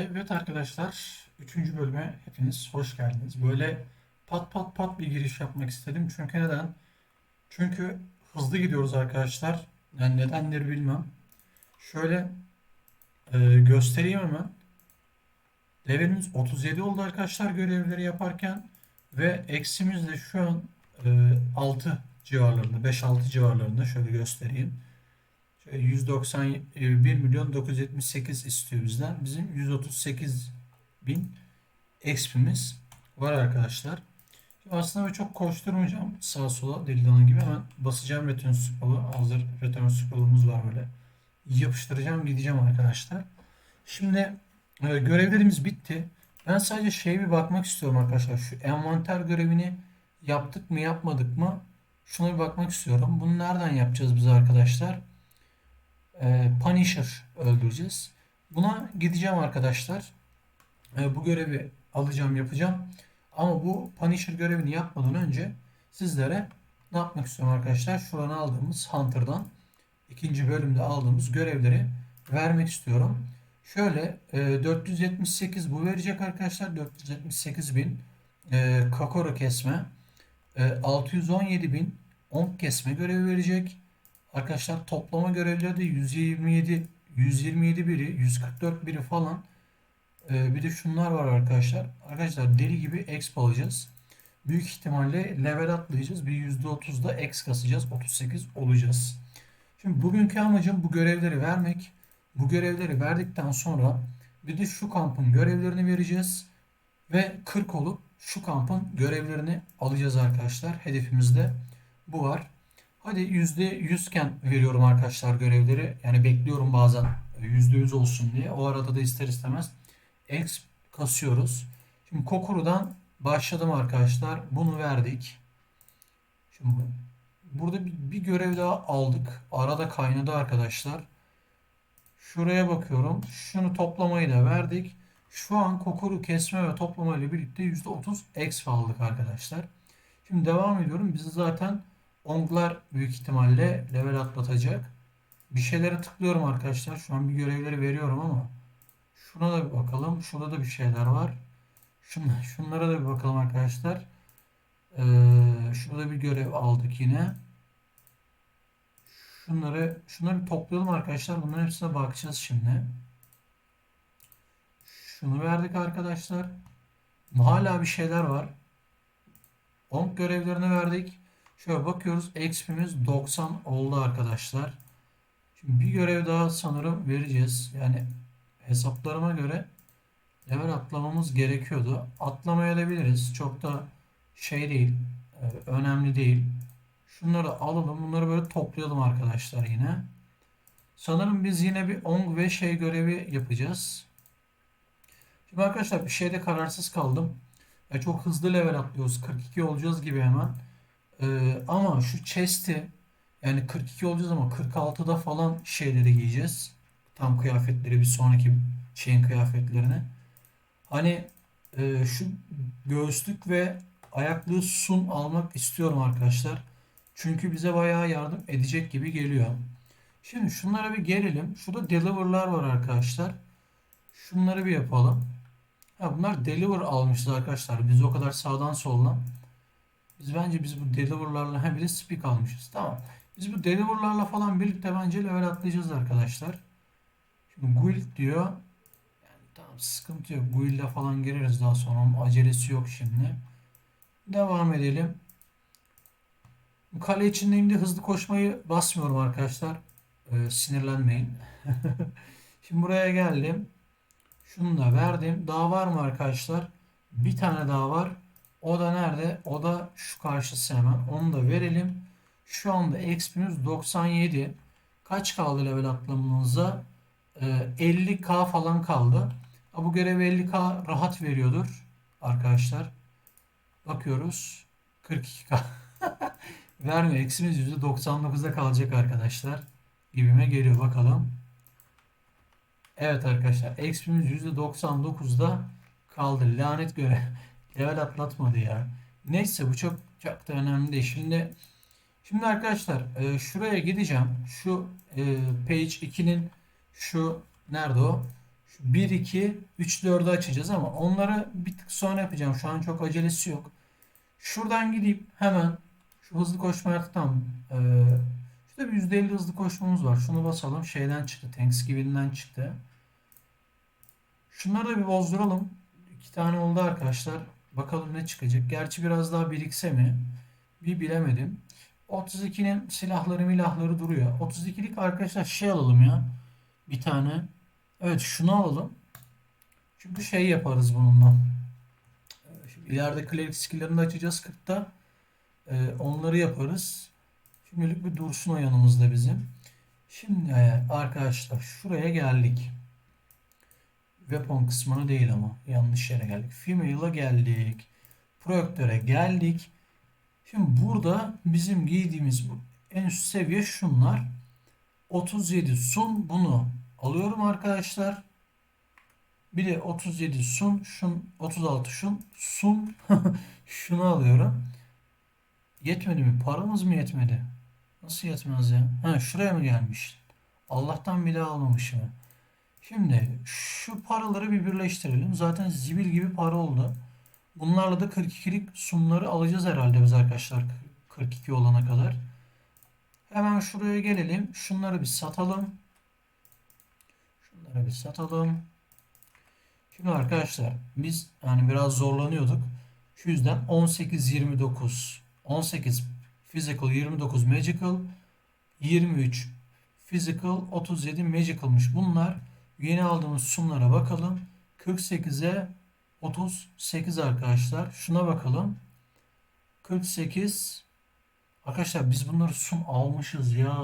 Evet arkadaşlar, üçüncü bölüme hepiniz hoş geldiniz. Böyle pat pat pat bir giriş yapmak istedim. Çünkü neden? Çünkü hızlı gidiyoruz arkadaşlar. Yani nedendir bilmem. Şöyle e, göstereyim hemen. Levelimiz 37 oldu arkadaşlar görevleri yaparken. Ve eksimiz de şu an e, 6 civarlarında, 5-6 civarlarında. Şöyle göstereyim. Şöyle 191 milyon 978 istiyor bizden. Bizim 138 bin XP'miz var arkadaşlar. Aslında ben çok koşturmayacağım sağa sola deli dana gibi hemen basacağım return scroll'u. Hazır return scroll'umuz var böyle. Yapıştıracağım gideceğim arkadaşlar. Şimdi e, görevlerimiz bitti. Ben sadece şeye bir bakmak istiyorum arkadaşlar. Şu envanter görevini yaptık mı yapmadık mı? Şuna bir bakmak istiyorum. Bunu nereden yapacağız biz arkadaşlar? E, Punisher öldüreceğiz. Buna gideceğim arkadaşlar. E, bu görevi alacağım yapacağım. Ama bu Punisher görevini yapmadan önce sizlere ne yapmak istiyorum arkadaşlar? Şuradan aldığımız Hunter'dan ikinci bölümde aldığımız görevleri vermek istiyorum. Şöyle e, 478 bu verecek arkadaşlar. 478 bin e, Kakoro kesme. E, 617 bin onk kesme görevi verecek. Arkadaşlar toplama görevleri de 127 127 biri 144 biri falan Ee, bir de şunlar var arkadaşlar. Arkadaşlar deli gibi exp alacağız. Büyük ihtimalle level atlayacağız. Bir %30 da X kasacağız. 38 olacağız. Şimdi bugünkü amacım bu görevleri vermek. Bu görevleri verdikten sonra bir de şu kampın görevlerini vereceğiz. Ve 40 olup şu kampın görevlerini alacağız arkadaşlar. Hedefimizde bu var. Hadi %100 iken veriyorum arkadaşlar görevleri. Yani bekliyorum bazen %100 olsun diye. O arada da ister istemez X kasıyoruz. Şimdi Kokuru'dan başladım arkadaşlar. Bunu verdik. Şimdi burada bir, bir görev daha aldık. Arada kaynadı arkadaşlar. Şuraya bakıyorum. Şunu toplamayı da verdik. Şu an Kokuru kesme ve toplama ile birlikte %30 X aldık arkadaşlar. Şimdi devam ediyorum. Bizi zaten Onglar büyük ihtimalle level atlatacak. Bir şeylere tıklıyorum arkadaşlar. Şu an bir görevleri veriyorum ama şuna da bir bakalım. Şurada da bir şeyler var. Şun, şunlara da bir bakalım arkadaşlar. Ee, şurada bir görev aldık yine. Şunları şunları bir toplayalım arkadaşlar. Bunların hepsine bakacağız şimdi. Şunu verdik arkadaşlar. Hala bir şeyler var. Onk görevlerini verdik. Şöyle bakıyoruz. XP'miz 90 oldu arkadaşlar. Şimdi bir görev daha sanırım vereceğiz. Yani hesaplarıma göre level atlamamız gerekiyordu. Atlamayabiliriz. Çok da şey değil. e, Önemli değil. Şunları alalım. Bunları böyle toplayalım arkadaşlar yine. Sanırım biz yine bir ong ve şey görevi yapacağız. Şimdi arkadaşlar bir şeyde kararsız kaldım. Ya çok hızlı level atlıyoruz. 42 olacağız gibi hemen. Ee, ama şu chest'i yani 42 olacağız ama 46'da falan şeyleri giyeceğiz. Tam kıyafetleri bir sonraki şeyin kıyafetlerini. Hani e, şu göğüslük ve ayaklığı sun almak istiyorum arkadaşlar. Çünkü bize bayağı yardım edecek gibi geliyor. Şimdi şunlara bir gelelim. Şurada deliver'lar var arkadaşlar. Şunları bir yapalım. Ha, bunlar deliver almışız arkadaşlar. Biz o kadar sağdan soldan. Biz bence biz bu deliver'larla hem bir de speak almışız. Tamam. Biz bu deliver'larla falan birlikte bence level atlayacağız arkadaşlar. Şimdi guild diyor. Yani tamam sıkıntı yok. Guild'e falan gireriz daha sonra. Onun acelesi yok şimdi. Devam edelim. Kale içindeyim de hızlı koşmayı basmıyorum arkadaşlar. Ee, sinirlenmeyin. Şimdi buraya geldim. Şunu da verdim. Daha var mı arkadaşlar? Bir tane daha var. O da nerede? O da şu karşısı hemen. Onu da verelim. Şu anda XP'miz 97. Kaç kaldı level atlamamıza? Ee, 50k falan kaldı. Ha, bu görev 50k rahat veriyordur arkadaşlar. Bakıyoruz. 42k. Vermiyor. Eksimiz %99'da kalacak arkadaşlar. Gibime geliyor. Bakalım. Evet arkadaşlar. XP'miz %99'da kaldı. Lanet görev. Level atlatmadı ya. Neyse bu çok çok da önemli değil. Şimdi şimdi arkadaşlar e, şuraya gideceğim. Şu e, page 2'nin şu nerede o? Şu 1, 2, 3, 4'ü açacağız ama onları bir tık sonra yapacağım. Şu an çok acelesi yok. Şuradan gidip hemen şu hızlı koşma yaptıktan e, şurada bir %50 hızlı koşmamız var. Şunu basalım. Şeyden çıktı. Thanksgiving'den çıktı. Şunları da bir bozduralım. İki tane oldu arkadaşlar. Bakalım ne çıkacak. Gerçi biraz daha birikse mi? Bir bilemedim. 32'nin silahları milahları duruyor. 32'lik arkadaşlar şey alalım ya. Bir tane. Evet şunu alalım. Çünkü şey yaparız bununla. Ee, Şimdi ileride cleric skill'lerini de açacağız 40'ta. Ee, onları yaparız. Şimdilik bir dursun o yanımızda bizim. Şimdi e, arkadaşlar şuraya geldik. Weapon kısmına değil ama yanlış yere geldik. Female'a geldik. Projektöre geldik. Şimdi burada bizim giydiğimiz bu en üst seviye şunlar. 37 sun bunu alıyorum arkadaşlar. Bir de 37 sun, şun 36 şun, sun şunu alıyorum. Yetmedi mi? Paramız mı yetmedi? Nasıl yetmez ya? Ha şuraya mı gelmiş? Allah'tan daha almamışım. Şimdi şu paraları bir birleştirelim. Zaten zibil gibi para oldu. Bunlarla da 42'lik sunları alacağız herhalde biz arkadaşlar 42 olana kadar. Hemen şuraya gelelim. Şunları bir satalım. Şunları bir satalım. Şimdi arkadaşlar biz yani biraz zorlanıyorduk. Şu yüzden 18 29 18 physical 29 magical 23 physical 37 magical'mış bunlar. Yeni aldığımız sunlara bakalım. 48'e 38 arkadaşlar. Şuna bakalım. 48 Arkadaşlar biz bunları sun almışız ya.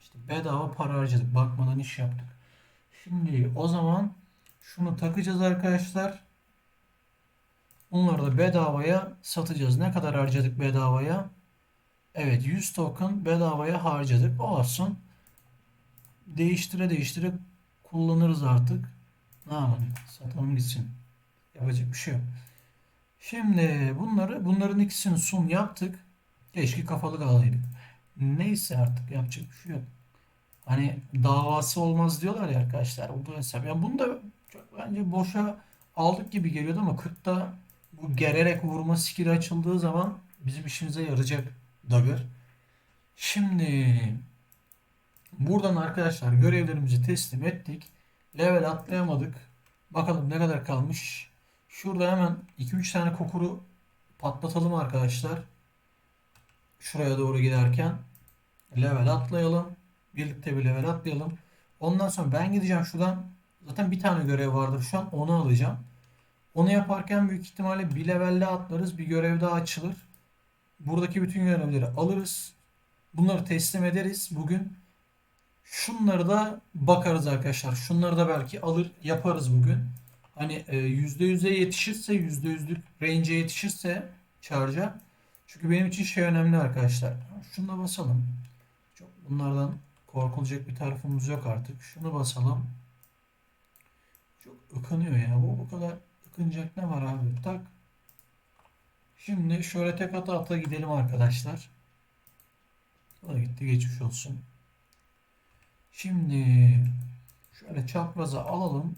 İşte bedava para harcadık. Bakmadan iş yaptık. Şimdi o zaman şunu takacağız arkadaşlar. Bunları da bedavaya satacağız. Ne kadar harcadık bedavaya? Evet 100 token bedavaya harcadık. Olsun. Değiştire değiştire kullanırız artık. Ne yapalım? Satalım gitsin. Yapacak bir şey yok. Şimdi bunları bunların ikisini sun yaptık. Keşke kafalı kalaydık. Neyse artık yapacak bir şey yok. Hani davası olmaz diyorlar ya arkadaşlar. Da hesap. Yani bunu da çok bence boşa aldık gibi geliyordu ama 40'ta bu gererek vurma skill'i açıldığı zaman bizim işimize yarayacak Dagger. Şimdi buradan arkadaşlar görevlerimizi teslim ettik. Level atlayamadık. Bakalım ne kadar kalmış. Şurada hemen 2-3 tane kokuru patlatalım arkadaşlar. Şuraya doğru giderken level atlayalım. Birlikte bir level atlayalım. Ondan sonra ben gideceğim şuradan. Zaten bir tane görev vardır şu an. Onu alacağım. Onu yaparken büyük ihtimalle bir levelle atlarız. Bir görev daha açılır. Buradaki bütün görevleri alırız. Bunları teslim ederiz bugün. Şunları da bakarız arkadaşlar. Şunları da belki alır yaparız bugün. Hani e, %100'e yetişirse %100'lük range'e yetişirse charge'a. Çünkü benim için şey önemli arkadaşlar. Şunu da basalım. Çok bunlardan korkulacak bir tarafımız yok artık. Şunu basalım. Çok ıkınıyor ya. Bu bu kadar ıkınacak ne var abi? Tak. Şimdi şöyle tek ata ata gidelim arkadaşlar. O gitti geçmiş olsun. Şimdi şöyle çapraza alalım.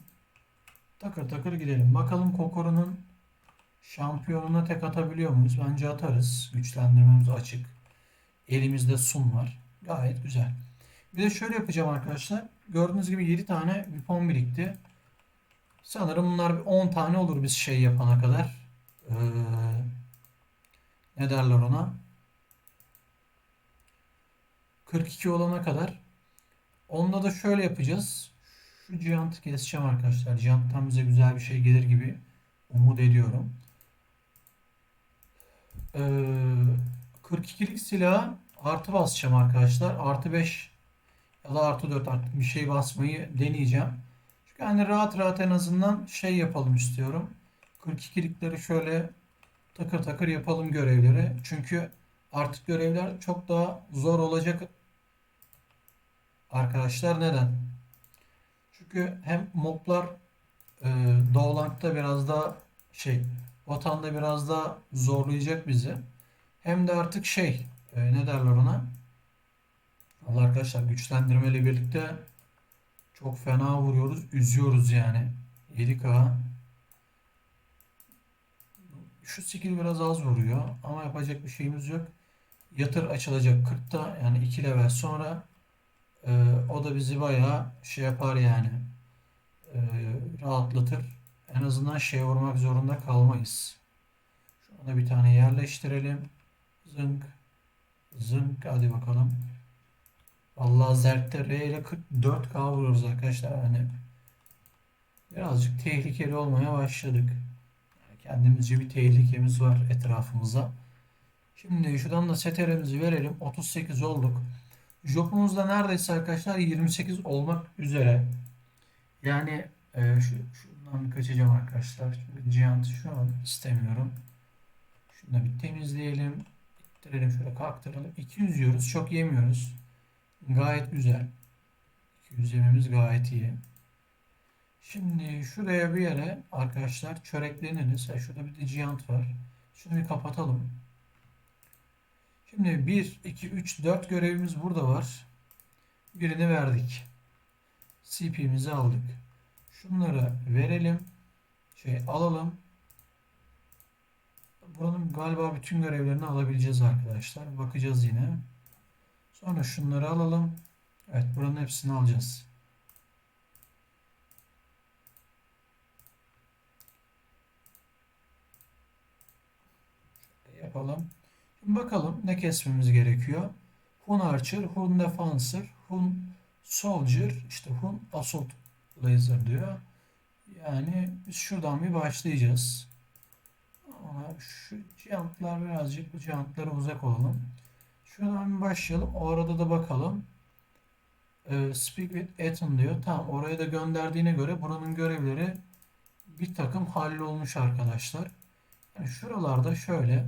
Takır takır gidelim. Bakalım Kokoro'nun şampiyonuna tek atabiliyor muyuz? Bence atarız. Güçlendirmemiz açık. Elimizde sun var. Gayet güzel. Bir de şöyle yapacağım arkadaşlar. Gördüğünüz gibi 7 tane weapon birikti. Sanırım bunlar 10 tane olur biz şey yapana kadar. Ee, ne derler ona? 42 olana kadar. Onda da şöyle yapacağız. Şu Giant'ı keseceğim arkadaşlar. Giant'tan bize güzel bir şey gelir gibi umut ediyorum. Ee, 42'lik silah artı basacağım arkadaşlar. Artı 5 ya da artı 4 artık bir şey basmayı deneyeceğim. Çünkü hani rahat rahat en azından şey yapalım istiyorum. 42'likleri şöyle takır takır yapalım görevleri. Çünkü artık görevler çok daha zor olacak arkadaşlar. Neden? Çünkü hem moblar e, Doğulank'ta biraz daha şey vatanda biraz daha zorlayacak bizi. Hem de artık şey e, ne derler ona? Allah arkadaşlar güçlendirmeyle birlikte Çok fena vuruyoruz. Üzüyoruz yani. 7K. Şu skill biraz az vuruyor. Ama yapacak bir şeyimiz yok. Yatır açılacak 40'ta. Yani 2 level sonra. Ee, o da bizi bayağı şey yapar yani. Ee, rahatlatır. En azından şey vurmak zorunda kalmayız. Şuna da bir tane yerleştirelim. Zınk. Zınk. Hadi bakalım. Vallahi Zerk'te R ile 44K vuruyoruz arkadaşlar. Yani birazcık tehlikeli olmaya başladık. Kendimizce bir tehlikemiz var etrafımıza. Şimdi şuradan da seterimizi verelim. 38 olduk. Jopumuz da neredeyse arkadaşlar 28 olmak üzere. Yani e, şu, şundan kaçacağım arkadaşlar. Çünkü Giant şu an istemiyorum. Şunu da bir temizleyelim. İttirelim şöyle kalktıralım. 200 yiyoruz. Çok yemiyoruz. Gayet güzel. 200 yememiz gayet iyi. Şimdi şuraya bir yere arkadaşlar çörekleniriz. Ha, şurada bir de Giant var. Şunu bir kapatalım. Şimdi 1, 2, 3, 4 görevimiz burada var. Birini verdik. CP'mizi aldık. Şunları verelim. Şey alalım. Buranın galiba bütün görevlerini alabileceğiz arkadaşlar. Bakacağız yine. Sonra şunları alalım. Evet buranın hepsini alacağız. Şöyle yapalım. Bakalım ne kesmemiz gerekiyor. Hun Archer, Hun Defenser, Hun Soldier, işte Hun Assault Laser diyor. Yani biz şuradan bir başlayacağız. Ama şu jantlar birazcık bu jantlara uzak olalım. Şuradan bir başlayalım. O arada da bakalım. Ee, speak with Ethan diyor. Tamam oraya da gönderdiğine göre buranın görevleri bir takım hallolmuş arkadaşlar. Yani şuralarda şöyle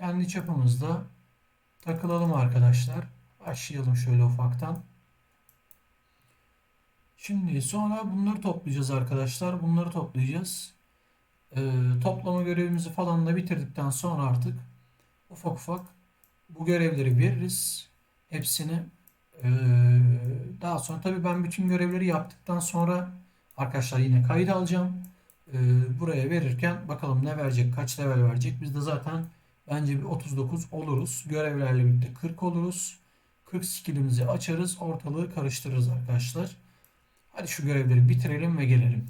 kendi çapımızda takılalım arkadaşlar. Başlayalım şöyle ufaktan. Şimdi sonra bunları toplayacağız arkadaşlar. Bunları toplayacağız. Ee, toplama görevimizi falan da bitirdikten sonra artık ufak ufak bu görevleri veririz. Hepsini. Ee, daha sonra tabii ben bütün görevleri yaptıktan sonra arkadaşlar yine kayıt alacağım. Ee, buraya verirken bakalım ne verecek, kaç level verecek. Biz de zaten bence bir 39 oluruz. Görevlerle birlikte 40 oluruz. 40 skillimizi açarız. Ortalığı karıştırırız arkadaşlar. Hadi şu görevleri bitirelim ve gelelim.